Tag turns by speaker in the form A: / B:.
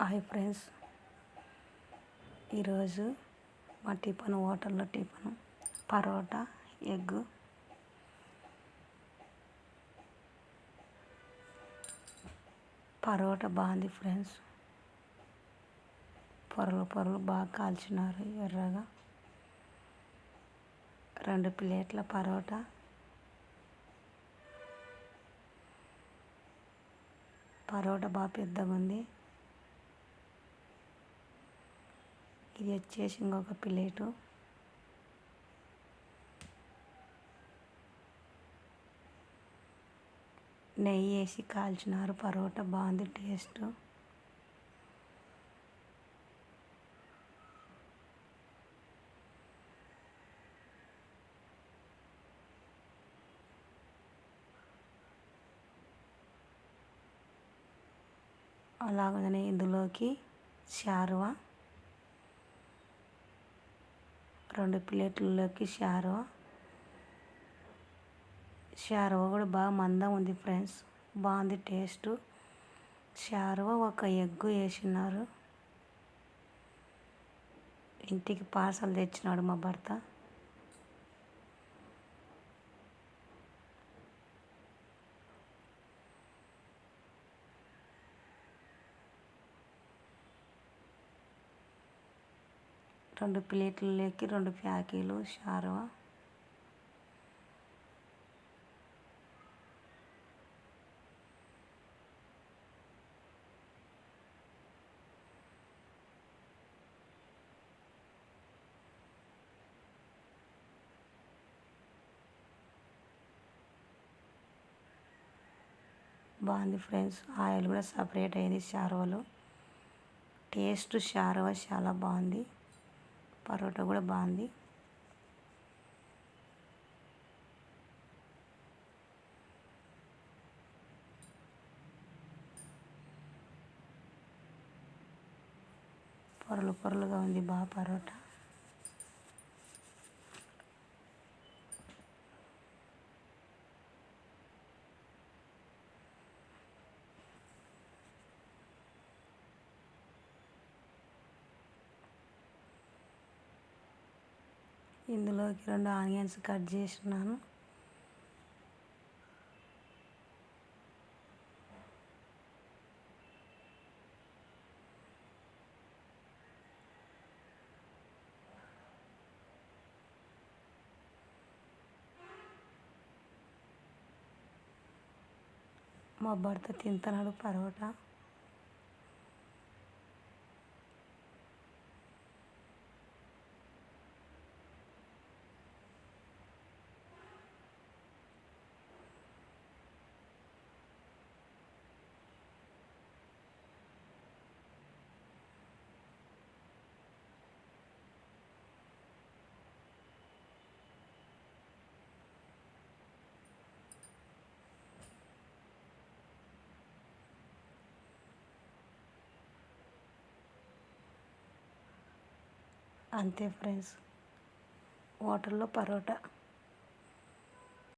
A: Hi friends. ఈరోజు మా tiffin హోటల్లో టిఫన్ పరోటా ఎగ్. పరోటా బాగుంది ఫ్రెండ్స్. పొరలు పొరలు బాగా కాల్చినారు ఎర్రగా. రెండు ప్లేట్ల పరోటా. పరోటా బాగా పెద్దగా ఉంది ఇది వచ్చేసి ఇంకొక ప్లేటు. నెయ్యి వేసి కాల్చినారు పరోటా బాగుంది టేస్ట్. అలాగనే ఇందులోకి షార్వా రెండు ప్లేట్లలోకి షారో. షార్వా కూడా బాగా మందం ఉంది ఫ్రెండ్స్. బాగుంది టేస్ట్. షార్వా ఒక ఎగ్ వేసినారు. ఇంటికి పార్సల్ తెచ్చినాడు మా భర్త. రెండు ప్లేట్లలోకి రెండు ప్యాకీలు షార్వా. బాగుంది ఫ్రెండ్స్ ఆయిల్ కూడా సపరేట్ అయింది షార్వాలో. టేస్ట్ షార్వా చాలా బాగుంది. పరోటా కూడా బాగుంది. పొరలు పొరలుగా ఉంది బాగా పరోటా. ఇందులోకి రెండు ఆనియన్స్ కట్ చేసినాను. మా భర్త తింటున్నాడు పరోటా. అంతే ఫ్రెండ్స్. హోటల్లో పరోటా.